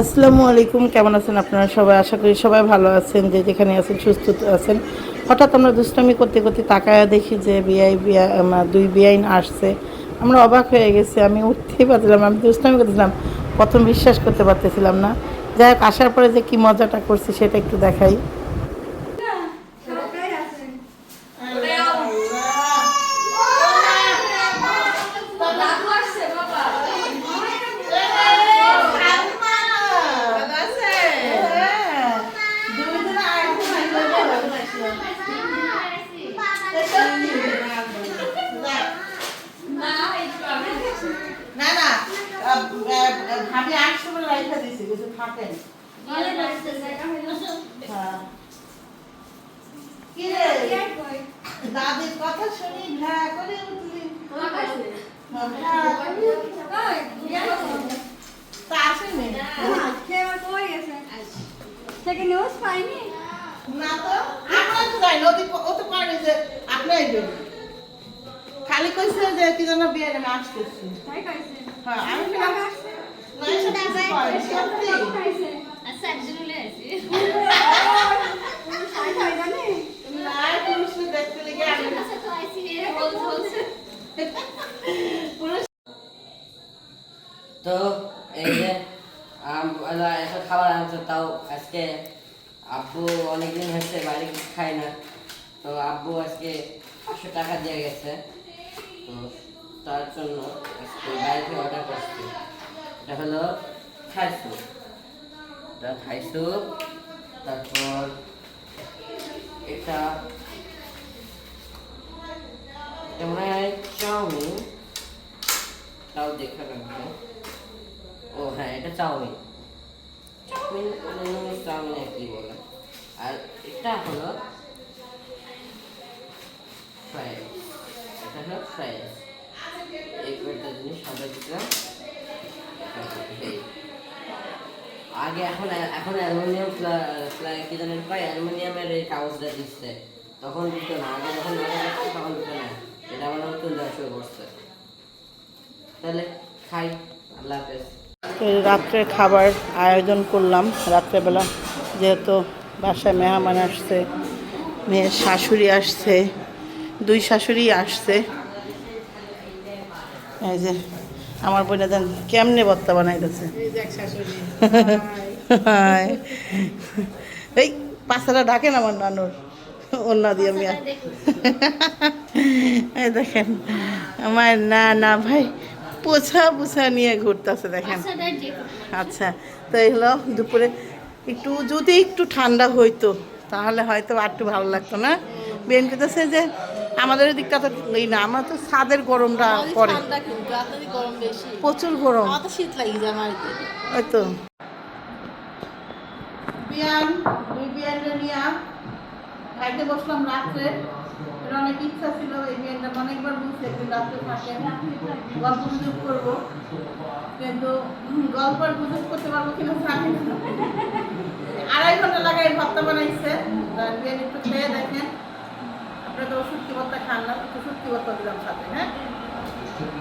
আসসালামু আলাইকুম, কেমন আছেন আপনারা সবাই? আশা করি সবাই ভালো আছেন, যে যেখানে আছেন, সুস্থ আছেন। হঠাৎ আমরা দুষ্টামি করতে করতে তাকায় দেখি যে বিআই বিয়া দুই বিআইন আসছে। আমরা অবাক হয়ে গেছি, আমি উঠতেই পারছিলাম আমি দুষ্টামি করতেছিলাম, প্রথম বিশ্বাস করতে পারতেছিলাম না। যাই হোক, আসার পরে যে কি মজাটা করছি সেটা একটু দেখাই না না ভাবি আটশো করে রাইখা দিছি কিছু থাকেন হ্যাঁ কি রে দাদির কথা শুনি ভ্যা করে উঠলি ভ্যা করে তা আসেনি নিউজ পাইনি? না তো। আমরা তো যাই নদী ও তো পারে যে আপনি আইবেন। খালি কইছে যে কি যেন বিয়ে আমি আসতেছি। তাই কইছে? হ্যাঁ আমি এসব কিছু করে না, সত্যি। সাই সাই জানি না, পুরুষকে দেখতে লেগে আমি- পুরুষ তো এই যে এসব খাবার আনছে, তাও আজকে আব্বু অনেকদিন হয়েছে বাইরে কিছু খাই না। তো আব্বু আজকে পাঁচশো টাকা দিয়ে গেছে। তো তার জন্য আজকে বাইরে অর্ডার করছি। এটা হলো থাই স্যুপ। এটা থাই তারপর এটা এটা মনে হয় চাউমিন। তাও দেখা লাগবে ও হ্যাঁ এটা চাউমিন। চাউমিন মানে চাউমিন একই বলে। আর এটা হলো ফ্রাই এটা হলো ফ্রাই এই জিনিস আগে এখন এখন অ্যালুমিনিয়াম কি জানেন কয়? অ্যালুমিনিয়ামের এই কাগজটা দিচ্ছে। তখন দিত না। আগে যখন তখন দিত না। এটা আমার নতুন শুরু করছে তাহলে খাই। আল্লাহ হাফেজ। রাত্রে খাবার আয়োজন করলাম। রাত্রেবেলা যেহেতু বাসায় মেহমান আসছে, মেয়ের শাশুড়ি আসছে, দুই শাশুড়ি আসছে। এই যে আমার বোনে দেন কেমনে বত্তা বানাইতেছে। এই পাশাটা ডাকেন আমার নানুর অন্য দিয়ে মিয়া। এই দেখেন, আমার না না ভাই পোছা পোছা নিয়ে ঘুরতেছে দেখেন। আচ্ছা তো এগুলো দুপুরে একটু যদি একটু ঠান্ডা হইতো তাহলে হয়তো আর একটু ভালো লাগতো না। বেন করতেছে যে আমাদের দিকটা তো এই না আমার তো ছাদের গরমটা পড়ে গরম প্রচুর গরম। শীত লাগি যায় আমার ওই তো। বিয়ান দুই বিয়ানটা নিয়ে খাইতে বসলাম রাত্রে। অনেক ইচ্ছা ছিল, এই বিয়ানটা অনেকবার বুঝছে একদিন রাত্রে থাকে গল্প গুজব করব। কিন্তু গল্প আর গুজব করতে পারব কিনা জানি আড়াই ঘণ্টা লাগাই ভর্তা বানাইছে। আর একটু খেয়ে দেখেন। আপনারা তো শুটকি ভর্তা খান না, একটু শুটকি ভর্তা দিলাম সাথে হ্যাঁ?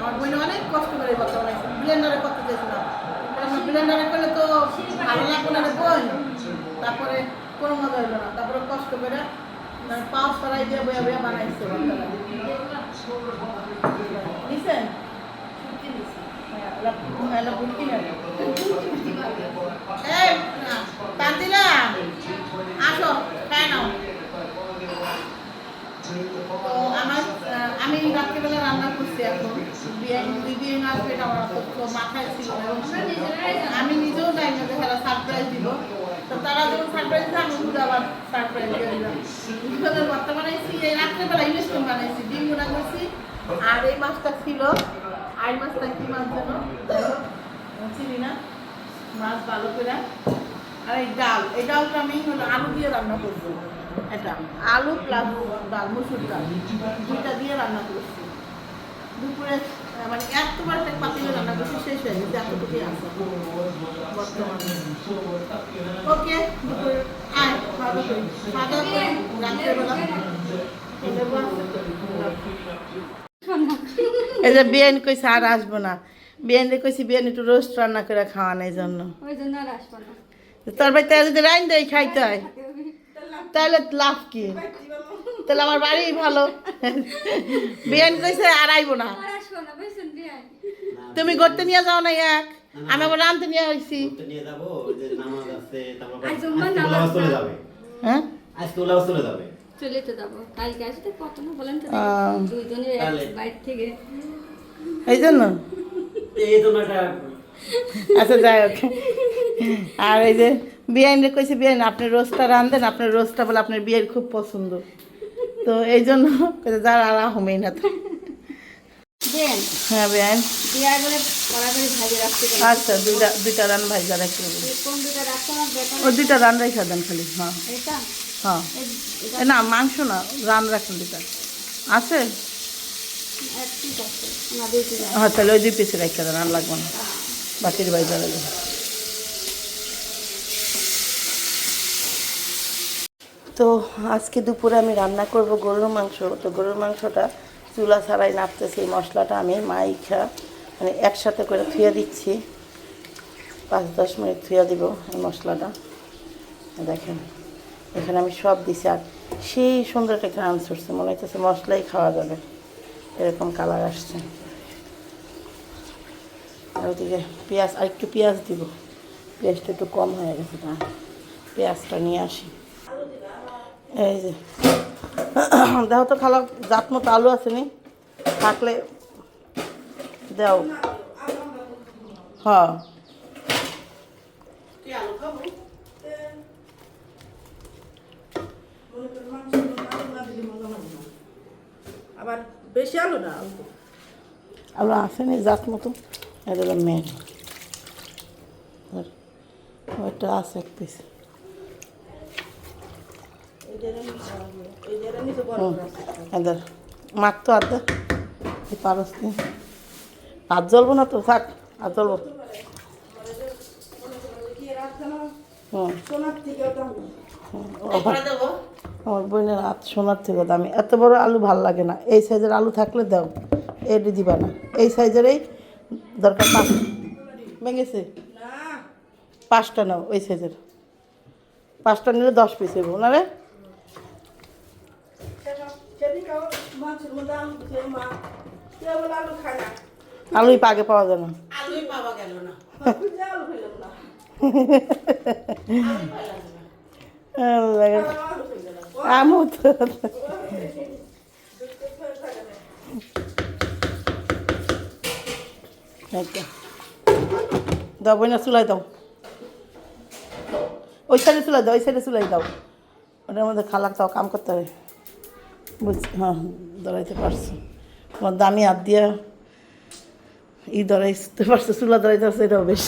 আমার বোন অনেক কষ্ট করে ভর্তা বানাইছে। ব্লেন্ডারে করতে চেয়েছিলাম ব্লেন্ডারে করলে তো ভালো লাগবে না বোন। তারপরে কোনো মজা হলো না। তারপরে কষ্ট করে মানে পাও সরাই দিয়ে বয়া বয়া বানাইছে নিছেন হ্যাঁ, এলা- এলা বুটকি নেন। এই, না, তানজিলা, আসো খাই নাও তো আমার আহ, আমি রাত্রিবেলা রান্না করছি এখন বিরিয়ানি দুই বিরিয়ানি আসবে এটা আমার অত মাথায় ছিল না এবং আমি নিজেও জানি না যে তারা সারপ্রাইজ দিব তো তারা যখন সারপ্রাইজ দিচ্ছে আমি শুধু আবার সারপ্রাইজ দিয়ে দিলাম দুপুরের ভর্তা বানাইছি এই রাত্রেবেলা ডিম গুঁড়া আর এই মাছটা ছিল, আই মাছটা কি মাছ চিনি না। মাছ ভালো করে। আর এই ডাল, এই ডালটা আমি আলু দিয়ে রান্না করব এটা, আলু ডাল, মুসুর ডাল। দুইটা দিয়ে রান্না করছি। দুপুরে মানে এতবার একটা পাতিলে রান্না করছি, শেষ হয়ে গেছে, এতটুকুই আছে। বর্তমানে। ওকে, দুপুরে আয় খাওয়া দাওয়া করি খাওয়া এই যে বিয়ান কইছে আর আসব না। বিয়ানি কইছি বিয়ানি একটু রোস্ট রান্না করে খাওয়ানোর জন্য। ওই জন্য আর আসব না তোর বাড়িতে যদি রাইন দেয় খাইতে হয়। তাহলে লাভ কি? তাহলে আমার বাড়ি ভালো। বিয়ানি কইছে আর আইবো না। তুমি করতে নিয়ে যাও না এক। আমি আবার রানতে নিয়ে আইছি। ঘুরতে নিয়ে যাব যে নামাজ আছে তারপর আজ আজকে জুম্মার ওলাবাস নামাজ চলে যাবে। হ্যাঁ? আজকে ওলাবাস চলে যাবে। চলে তো যাব। কালকে আসতে কত না বলেন তো দুইজনের বাইর থেকে। এই জন্য? আচ্ছা যাই হোক। আর এই যে বিয়াইনে কইছে বিয়াইন আপনি রোজটা রান্ধেন আপনার রোজটা বলে আপনার বিয়ের খুব পছন্দ। তো এই জন্য কইছে যার আর হমেই না তো। হ্যাঁ আচ্ছা দুইটা দুইটা রান ভাই যা রাখতে ও দুইটা রান রাখা দেন খালি হ্যাঁ। এটা হ্যাঁ। না মাংস না রান রাখুন দুইটা। আছে? আছে। হ্যাঁ তাহলে ওই দুই পিসে রাখতে দেন আর লাগবে না। বাকির ভাই যা লাগবে তো আজকে দুপুরে আমি রান্না করব গরুর মাংস। তো গরুর মাংসটা চুলা ছাড়াই নাপতেছি এই মশলাটা আমি মাইখা মানে একসাথে করে থুয়ে দিচ্ছি। পাঁচ দশ মিনিট থুয়ে দিব এই মশলাটা। দেখেন। এখানে আমি সব দিছি আর সেই সুন্দর একটা ঘ্রাণ ছুটছে, মনে হচ্ছে মশলাই খাওয়া যাবে। এরকম কালার আসছে। আর ওদিকে পেঁয়াজ আর একটু পেঁয়াজ দিব। পেঁয়াজটা একটু কম হয়ে গেছে না পেঁয়াজটা নিয়ে আসি। এই যে। দেখো তো খালা জাত মতো আলু আছে নি? থাকলে দাও। হ্যাঁ। বেশি আলো না অল্প। আলু আসেনি জাত মতো এটা হলো মেন ওইটা আছে এক পিস। এদের মাখ তো আর দে এই পারস নি হাত জ্বলবো না তো থাক হাত জ্বলবো? হুম। আমার বোনের হাত সোনার থেকে দামি। এত বড় আলু ভালো লাগে না। এই সাইজের আলু থাকলে দাও। এটি দিবা না। এই সাইজেরই দরকার পাঁচ ভেঙেছে। পাঁচটা নাও ওই সাইজের। পাঁচটা নিলে দশ পিস হইব। না রে। আলুই পাগে পাওয়া যায় না। খুঁজে না। আল্লাহ। আমও তো। দাও বইনা চুলাই দাও ওই সাইডে চুলাই দাও ওই সাইডে চুলাই দাও ওটার মধ্যে খালাক তাও কাম করতে হবে বুঝছি হ্যাঁ দাঁড়াইতে পারছ তোমার দামি হাত দিয়ে ই দাঁড়াইতে পারছ চুলা দাঁড়াইতে পারছ এটাও বেশ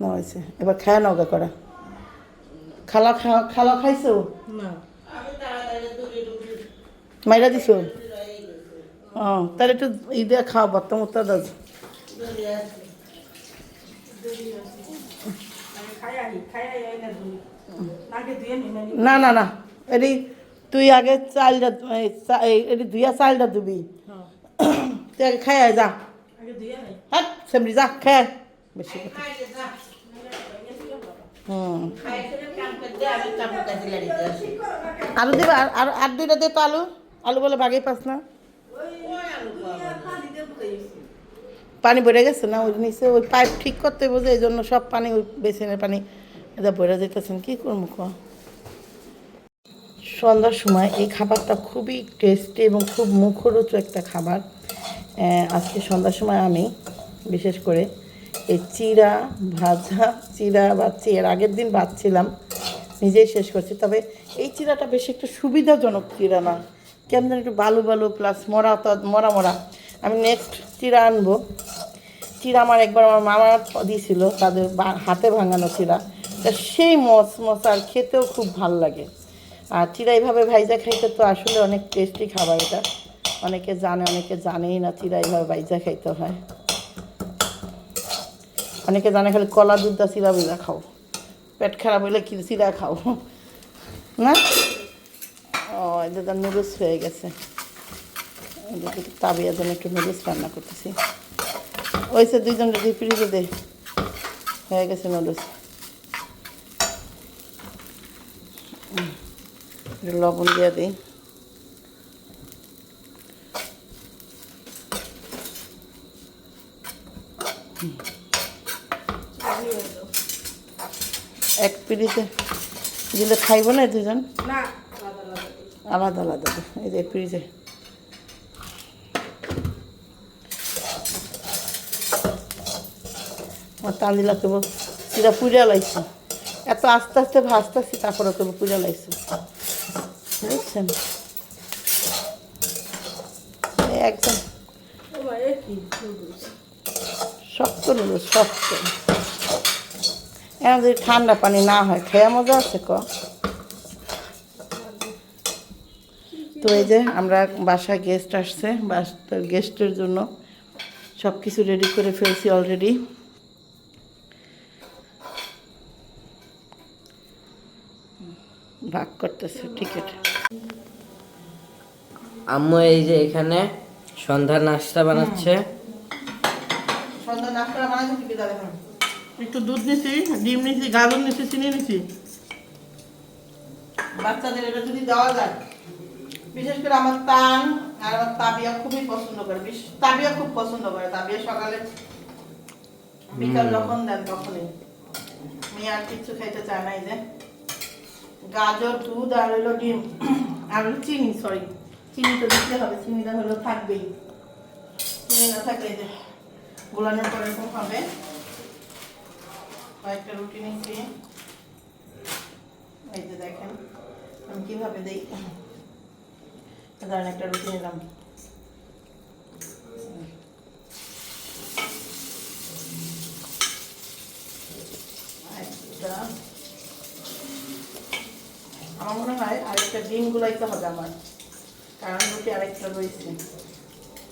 না হয়েছে এবার খায় নাও গা করা খালা খা খালা খাইছো? না। মাইরা দিছো? ও তাহলে একটু ই দিয়ে খাও দাও ধুয়ে নিই না, না না এটি তুই আগে চালটা এটি ধুইয়া চালটা ধুবি। হ্যাঁ, তুই আগে খাই যা। হ্যাঁ সেমরি যা খাই আয়। বেশি কথা। আলু দিবা? আর- আর দুইটা দে তো আলু। আলু বলে বাগেই পাস না। পানি ভরে গেছে না? ওই নিচে ওই পাইপ ঠিক করতে বোঝে এই জন্য সব পানি ওই বেসিনের পানি এটা ভরে যেতেছেন। কী করব ক? সন্ধ্যার সময় এই খাবারটা খুবই টেস্টি এবং খুব মুখরোচ একটা খাবার। আজকে সন্ধ্যার সময় আমি, বিশেষ করে এই চিরা ভাজা, চিরা বাচ্ছি এর আগের দিন বাচ্ছিলাম, নিজেই শেষ করছি। তবে এই চিরাটা বেশি একটু সুবিধাজনক চিরা না। কেমন একটু বালু বালু প্লাস মরা তো, মরা মরা। আমি নেক্সট চিরা আনব। চিরা আমার একবার আমার মামা দিয়েছিল, তাদের হাতে ভাঙানো চিরা। তা সেই মস মস আর খেতেও খুব ভালো লাগে। আর চিরা এইভাবে ভাইজা খাইতে তো আসলে অনেক টেস্টি খাবার এটা। অনেকে জানে, অনেকে জানেই না চিরা এইভাবে ভাইজা খাইতে হয়। অনেকে জানে খালি কলা দুধ দা চিরা বিরা খাও। পেট খারাপ হইলে কি চিরা খাও? না? ও এটা তো নুডলস হয়ে গেছে। তাবিয়ার জন্য একটু নুডলস রান্না করতেছি। ওই ওইসে দুইজন যদি ফ্রিজে দে। হয়ে গেছে নুডলস লবণ দিয়ে দিই। এক পিড়িতে দিলে খাইব না দুজন? না। আলাদা আলাদা এই যে ফ্রিজে আমার তান্দিলা কেবল সেটা পুজা লাইছে। এত আস্তে আস্তে ভাজতেছি তারপরে কেবল পুজা লাইছে। বুঝছেন? একদম। শক্ত নুডলস শক্ত। এখন যদি ঠান্ডা পানি না হয় খেয়ে মজা আছে ক? তো এই যে আমরা বাসায় গেস্ট আসছে বাসার গেস্টের জন্য সব কিছু রেডি করে ফেলছি অলরেডি ভাগ করতেছে টিকিট আম্মু এই যে এখানে সন্ধ্যার নাস্তা বানাচ্ছে। সন্ধ্যা নাস্তা বানাইছি টিকিট দেখুন একটু দুধ নিছি ডিম নিছি গাজর নিছি চিনি নিছি। বাচ্চাদের এটা যদি দেওয়া যায় বিশেষ করে আমার তান আর আমার তাবিয়া খুবই পছন্দ করে তাবিয়া খুব পছন্দ করে তাবিয়া সকালে বিকাল যখন দেন তখনই। মেয়ে আর কিচ্ছু খাইতে চায় না এই যে। গাজর দুধ আর হলো ডিম। আর হলো চিনি সরি চিনি তো দিতে হবে চিনিটা হলো থাকবেই। চিনি না থাকলে যে গোলানোর পরে এরকম হবে? কয়েকটা রুটি নিচ্ছি এই যে দেখেন আমি কীভাবে দিই? ধরেন একটা রুটি নিলাম। আমার মনে হয় আরেকটা ডিম গুলাইতে হবে আমার কারণ রুটি আরেকটা রয়েছে।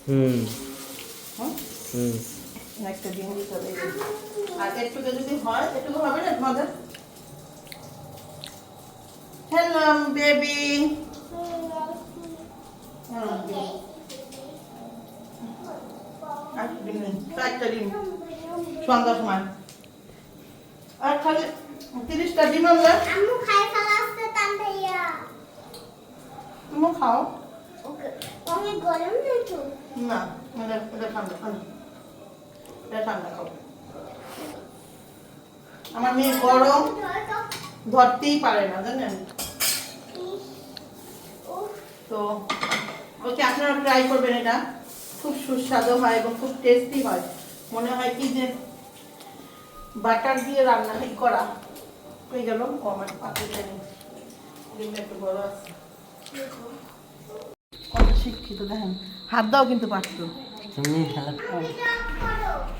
হুম? হুম। একটা ডিম দিতে হবে আর একটু যদি হয় একটু হবে না তোমাদের? হ্যালো বেবি একটা ডিম সন্ধ্যার সময়। আর খালি তিরিশটা ডিম তান তুমি খাও। ওকে অনেক গরম না এটা এটা ঠান্ডা ঠান্ডা ঠান্ডা আমার মেয়ে গরম ধরতেই পারে না, জানেন? তো ওকে আপনারা ট্রাই করবেন এটা। খুব সুস্বাদু হয় এবং খুব টেস্টি হয়। মনে হয় কি যে বাটার দিয়ে রান্না করা হয়ে গেল। আমার পাখিটা নেই একটু বড় আছে। কত শিক্ষিত, দেখেন। হাত দাও কিন্তু পারতো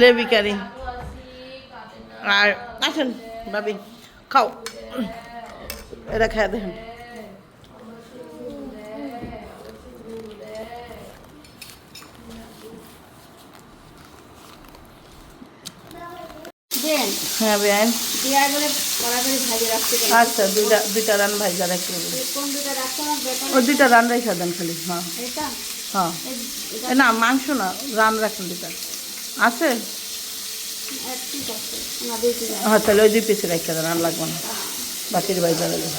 লে ভিকারি আর আসেন ভাবি খাও। এটা খায় দেখেন। দেন। হ্যাঁ বেআইন আচ্ছা দুইটা দুইটা রান ভাইজা রাখতে হবে ও দুইটা রান রেখে দেন খালি। হ্যাঁ। হ্যাঁ। এ না মাংস না রান রাখুন দুইটা। আছে? ঠিক আছে। হ্যাঁ তাহলে ওই দুই পিসে রেখে দেন আর লাগবে না। বাকির ভাইজা লাগবে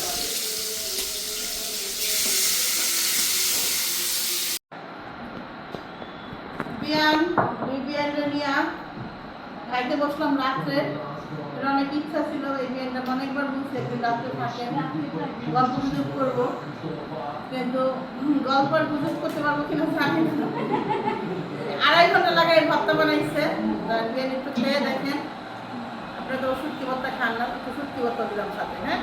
বিয়ান দুই বিয়ানটা নিয়ে খাইতে বসলাম রাত্রে। এটা অনেক ইচ্ছা ছিল এই বিয়ানটা অনেকবার একদিন রাত্রে থাকেন গল্প গুজব করব। কিন্তু গল্প আর গুজব করতে পারব কিনা জানি আড়াই ঘণ্টা লাগাই ভর্তা বানাইছে। বিয়ান একটু খেয়ে দেখেন। আপনারা তো ওষুধ কি ভর্তা খান না, একটু সত্যি ভর্তা দিলাম সাথে হ্যাঁ?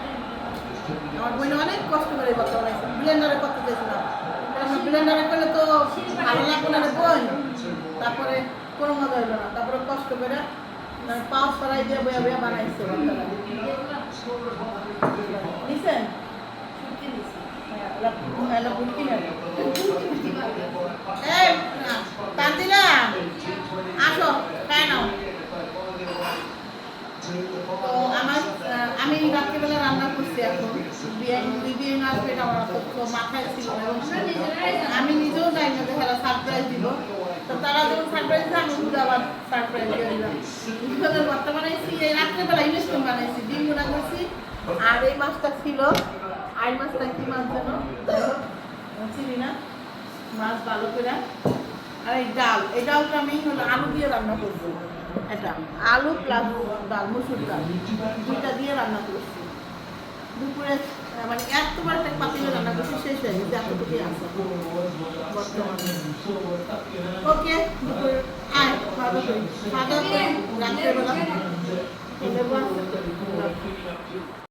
আমার বোন অনেক কষ্ট করে ভর্তা বানাইছে। ব্লেন্ডারে করতে চেয়েছিলাম। ব্লেন্ডারে করলে তো ভালো লাগবে না বোন। তারপরে কোনো মজা হইল না। তারপরে কষ্ট করে পাঁচ ফরাই দিয়ে বয়া বয়া বানাইছে বাচ্চারা নিছেন হ্যাঁ, এলা- এলা বুটকি নেবে। এই, না, তানজিলা, আমি নিজেও জানি না যে সারপ্রাইজ দিব তো তারা যখন সারপ্রাইজ আমি সারপ্রাইজ দিয়ে দিলাম। ভর্তা বানাইছি এই বানাইছি, ডিম গুঁড়া করছি। আর এই মাছটা ছিল আই মাছটা কি মাছ যেন। যাই চিনি না, মাছ ভালো করে। আর এই ডাল, এই ডালটা আমি হলো আলু দিয়ে রান্না করছি এটা, আলু প্লাস ডাল, মুসুর ডাল। দুইটা দিয়ে রান্না করছি। দুপুরে মানে একবার একটা পাতিলে রান্না করছি, শেষ হয়ে গেছে, এতটুকুই বর্তমানে ওকে, দুপুরে আয় খাওয়া দাওয়া খাওয়া দাওয়া করি রাত্রেবেলা?